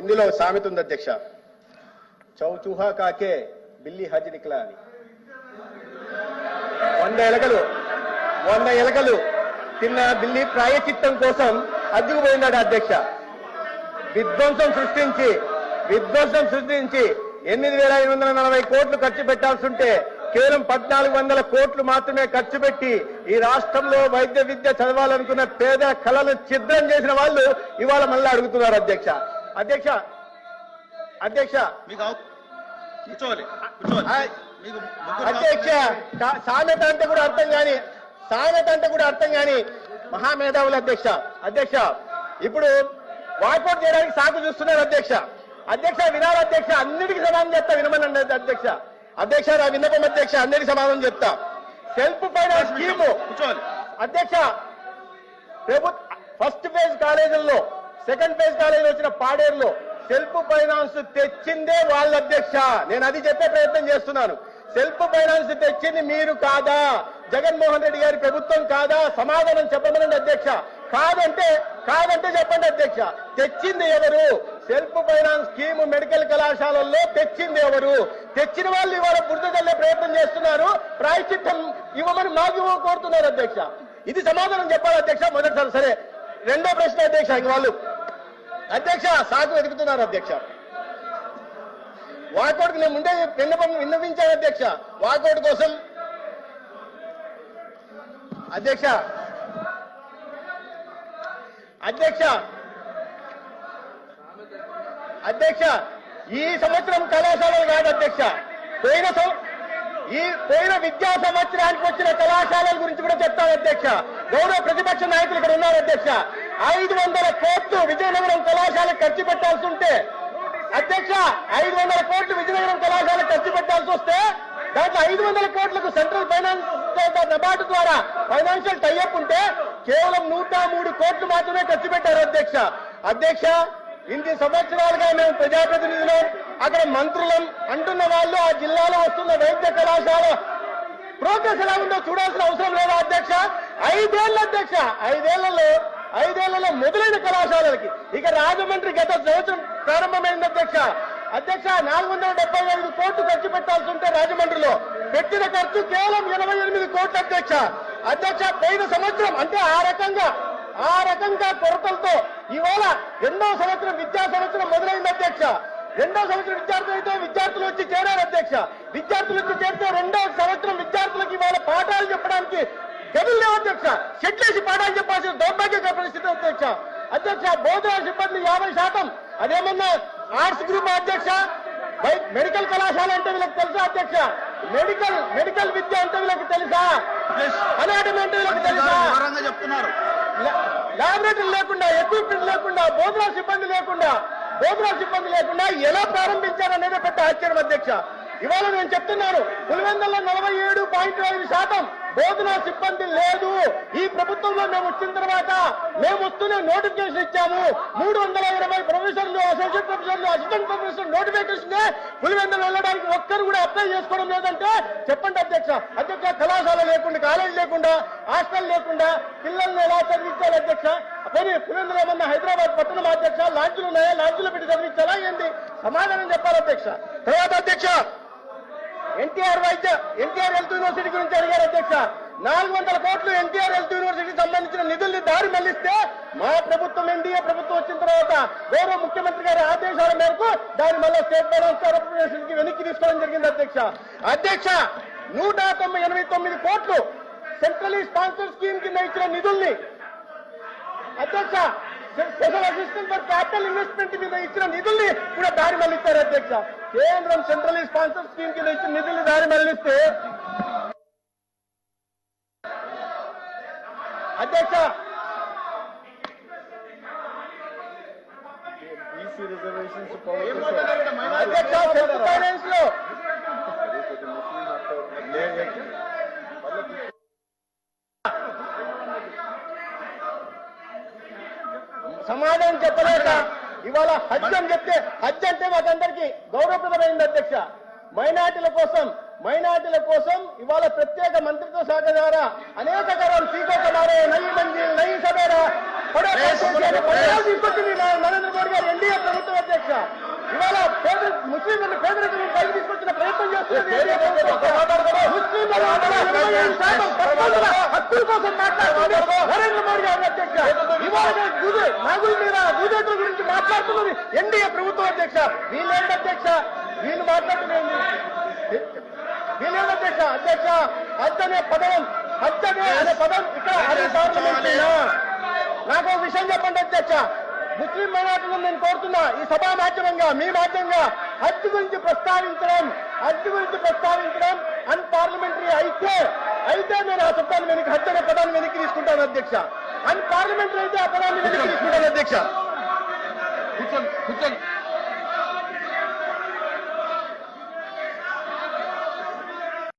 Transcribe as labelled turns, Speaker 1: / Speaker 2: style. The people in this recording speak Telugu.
Speaker 1: హిందీలో సామెత ఉంది అధ్యక్ష. చౌచూహా కాకే బిల్లి హజ్ నిక్లా అని. వంద ఎలకలు వంద ఎలకలు తిన్న బిల్లి ప్రాయచిత్తం కోసం అడ్డుకుపోయినాడు అధ్యక్ష. విధ్వంసం సృష్టించి విధ్వంసం సృష్టించి ఎనిమిది వేల ఐదు వందల నలభై కోట్లు ఖర్చు పెట్టాల్సి ఉంటే కేవలం పద్నాలుగు వందల కోట్లు మాత్రమే ఖర్చు పెట్టి ఈ రాష్ట్రంలో వైద్య విద్య చదవాలనుకున్న పేద కళలు ఛిద్రం చేసిన వాళ్ళు ఇవాళ మళ్ళీ అడుగుతున్నారు అధ్యక్ష. అధ్యక్ష అధ్యక్ష.
Speaker 2: మీకు కూర్చోవాలి కూర్చోవాలి.
Speaker 1: అధ్యక్ష సామెత అంటే కూడా అర్థం కాని సామెత అంటే కూడా అర్థం కాని మహామేధావులు అధ్యక్ష. అధ్యక్ష ఇప్పుడు వాకౌట్ చేయడానికి సాకు చూస్తున్నారు అధ్యక్ష. అధ్యక్ష వినాలి అధ్యక్ష. అన్నిటికీ సమాధానం చెప్తా వినమనండి అధ్యక్ష. అధ్యక్ష నా విన్నపం అధ్యక్ష అన్నిటికీ సమాధానం చెప్తా. Self finance scheme. అధ్యక్ష ప్రభుత్వ ఫస్ట్ ఫేజ్ కాలేజీల్లో సెకండ్ ఫేజ్ కాలేజీలో వచ్చిన పాడేరులో సెల్ఫ్ ఫైనాన్స్ తెచ్చిందే వాళ్ళ అధ్యక్ష. నేను అది చెప్పే ప్రయత్నం చేస్తున్నాను. సెల్ఫ్ ఫైనాన్స్ తెచ్చింది మీరు కాదా? జగన్మోహన్ రెడ్డి గారి ప్రభుత్వం కాదా? సమాధానం చెప్పమనండి అధ్యక్ష. కాదంటే కాదంటే చెప్పండి అధ్యక్ష. తెచ్చింది ఎవరు? సెల్ఫ్ ఫైనాన్స్ స్కీమ్ మెడికల్ కళాశాలల్లో తెచ్చింది ఎవరు? తెచ్చిన వాళ్ళు ఇవాళ బురద చల్లే ప్రయత్నం చేస్తున్నారు. ప్రాయశ్చిత్తం ఇవ్వమని మాకు ఇవ్వ కోరుతున్నారు అధ్యక్ష. ఇది సమాధానం చెప్పాలి అధ్యక్ష. మొదటిసారి సరే రెండో ప్రశ్న అధ్యక్ష ఇంక వాళ్ళు. అధ్యక్ష సాకు వెతుకుతున్నారు అధ్యక్ష. వాకౌట్కి నేను ముందే విన్నపం విన్నవించాను అధ్యక్ష. వాకౌట్ కోసం. అధ్యక్ష. అధ్యక్ష. అధ్యక్ష ఈ సంవత్సరం కళాశాలలు కాదు అధ్యక్ష. పోయిన ఈ పోయిన విద్యా సంవత్సరానికి వచ్చిన కళాశాలల గురించి కూడా చెప్తాను అధ్యక్ష. గౌరవ ప్రతిపక్ష నాయకులు ఇక్కడ ఉన్నారు అధ్యక్ష. ఐదు వందల కోట్లు విజయనగరం కళాశాలకు ఖర్చు పెట్టాల్సి ఉంటే అధ్యక్ష ఐదు వందల కోట్లు విజయనగరం కళాశాలకు ఖర్చు పెట్టాల్సి వస్తే దాంట్లో ఐదు వందల కోట్లకు సెంట్రల్ ఫైనాన్స్ నబార్డు ద్వారా ఫైనాన్షియల్ టైఅప్ ఉంటే కేవలం నూట మూడు కోట్లు మాత్రమే ఖర్చు పెట్టారు అధ్యక్ష. అధ్యక్ష ఇన్ని సంవత్సరాలుగా మేము ప్రజాప్రతినిధులు అక్కడ మంత్రులం అంటున్న వాళ్ళు ఆ జిల్లాలో వస్తున్న వైద్య కళాశాల ప్రోగ్రెస్ ఎలా ఉందో చూడాల్సిన అవసరం లేదా అధ్యక్ష? ఐదేళ్ళ అధ్యక్ష ఐదేళ్ళలో ఐదేళ్ళలో మొదలైన కళాశాలలకి. ఇక రాజమండ్రి గత సంవత్సరం ప్రారంభమైంది అధ్యక్ష. అధ్యక్ష నాలుగు వందల డెబ్బై ఐదు కోట్లు ఖర్చు పెట్టాల్సి ఉంటే రాజమండ్రిలో పెట్టిన ఖర్చు కేవలం ఎనభై ఎనిమిది కోట్లు అధ్యక్ష. అధ్యక్ష పోయిన సంవత్సరం అంటే ఆ రకంగా ఆ రకంగా కొరతలతో ఇవాళ రెండో సంవత్సరం విద్యా సంవత్సరం మొదలైంది అధ్యక్ష. రెండో సంవత్సరం విద్యార్థులు అయితే విద్యార్థులు వచ్చి చేరారు అధ్యక్ష. విద్యార్థులు వచ్చి చేరితే రెండో సంవత్సరం విద్యార్థులకు ఇవాళ పాఠాలు చెప్పడానికి గదులు లేవు అధ్యక్ష షెట్లేసి పాఠాలు చెప్పాల్సిన దౌర్భాగ్య పరిస్థితి అధ్యక్ష. అధ్యక్ష బోధన సిబ్బంది యాభై శాతం. అదేమన్నా ఆర్ట్స్ గ్రూప్ అధ్యక్ష? మెడికల్ కళాశాల అంటే వీళ్ళకి తెలుసా అధ్యక్ష? మెడికల్ మెడికల్ విద్య అంటే వీళ్ళకి తెలుసా? అనాటమీ అంటే వీళ్ళకి తెలుసా?
Speaker 2: చెప్తున్నారు.
Speaker 1: లాబొరేటరీ లేకుండా ఎక్విప్మెంట్ లేకుండా బోధనా సిబ్బంది లేకుండా బోధనా సిబ్బంది లేకుండా ఎలా ప్రారంభించారనేది పెద్ద ఆశ్చర్యం అధ్యక్ష. ఇవాళ నేను చెప్తున్నాను పులివెందుల్లో నలభై ఏడు పాయింట్ ఐదు శాతం బోధనా సిబ్బంది లేదు. ఈ ప్రభుత్వంలో మేము వచ్చిన తర్వాత మేము వస్తూనే నోటిఫికేషన్ ఇచ్చాము. మూడు వందల ఇరవై ప్రొఫెసర్లు అసోసియేట్ ప్రొఫెసర్లు అసిస్టెంట్ ప్రొఫెసర్ నోటిఫికేషన్ పులివెందులు వెళ్ళడానికి ఒక్కరు కూడా అప్లై చేసుకోవడం లేదంటే చెప్పండి అధ్యక్ష. అధ్యక్ష కళాశాల లేకుండా కాలేజ్ లేకుండా హాస్టల్ లేకుండా పిల్లల్ని ఎలా చదివించాలి అధ్యక్ష? పోనీ పులివెందులు ఏమన్నా హైదరాబాద్ పట్టణం అధ్యక్ష? లాడ్జులు ఉన్నాయా? లాడ్జులు పెట్టి చదివించాలా ఏంటి సమాధానం చెప్పాలి అధ్యక్ష. తర్వాత అధ్యక్ష ఎన్టీఆర్ వైద్య ఎన్టీఆర్ హెల్త్ యూనివర్సిటీ గురించి అడిగారు అధ్యక్ష. నాలుగు వందల కోట్లు ఎన్టీఆర్ హెల్త్ యూనివర్సిటీకి సంబంధించిన నిధుల్ని దారి మళ్ళిస్తే మా ప్రభుత్వం ఎన్డీఏ ప్రభుత్వం వచ్చిన తర్వాత గౌరవ ముఖ్యమంత్రి గారి ఆదేశాల మేరకు దాని మళ్ళీ స్టేట్ ఫైనాన్స్ కార్పొరేషన్కి వెనక్కి తీసుకోవడం జరిగింది అధ్యక్ష. అధ్యక్ష నూట తొంభై ఎనభై తొమ్మిది కోట్లు సెంట్రలీ స్పాన్సర్ స్కీమ్ కింద ఇచ్చిన నిధుల్ని అధ్యక్ష special assistant for capital investment మీద ఇచ్చిన నిధుల్ని కూడా దారి మళ్ళిస్తారు అధ్యక్ష. కేంద్రం సెంట్రల్ స్పాన్సర్ స్కీమ్ కింద ఇచ్చిన నిధుల్ని దారి మళ్ళిస్తే అధ్యక్ష! అధ్యక్ష సెల్ఫ్ ఫైనాన్స్లో. సమాధానం చెప్పలేక ఇవాళ హజ్ అని చెప్తే హజ్ అంటే మాకందరికి గౌరవప్రదమైంది అధ్యక్ష మైనార్టీల కోసం మైనార్టీల కోసం ఇవాళ ప్రత్యేక మంత్రిత్వ శాఖ ద్వారా అనేక కరం సీకోకమారే నై మంజిల్ నై సబేరా బడా
Speaker 2: Please,
Speaker 1: పర్సెంట్
Speaker 2: please.
Speaker 1: పర్యాలు తీసుకొచ్చింది నా- నరేంద్ర మోడీ గారు ఎన్డీఏ ప్రభుత్వం అధ్యక్ష ఇవాళ పేద ముస్లింలను పేదరికం పైకి తీసుకొచ్చిన ప్రయత్నం చేస్తున్నది ముస్లింల హక్కుల కోసం మాట్లాడుతుంది. నరేంద్ర మోడీ గారు అధ్యక్ష ఇవాళ నాగుల మీద భూజేతుల గురించి మాట్లాడుతున్నది ఎన్డీఏ ప్రభుత్వం అధ్యక్ష. వీళ్ళేంటి అధ్యక్ష? వీళ్ళు మాట్లాడుతున్నారు వీళ్ళేంటి అధ్యక్ష? అధ్యక్ష అద్దనే పదం అద్దనే అనే పదం ఇక్కడ అదే నాకు విషయం చెప్పండి అధ్యక్ష. ముస్లిం మైనార్టీలను నేను కోరుతున్నా ఈ సభా మాధ్యమంగా మీ మాధ్యమంగా హజ్ గురించి ప్రస్తావించడం హజ్ గురించి ప్రస్తావించడం అన్ పార్లమెంటరీ అయితే అయితే నేను ఆ శబ్దాన్ని వెనక్కి హజ్ అనే పదాన్ని వెనక్కి తీసుకుంటాను అధ్యక్ష. అన్ పార్లమెంటరీ అయితే ఆ పదాన్ని వెనక్కి తీసుకుంటాను అధ్యక్ష.
Speaker 2: కూర్చోండి కూర్చోండి.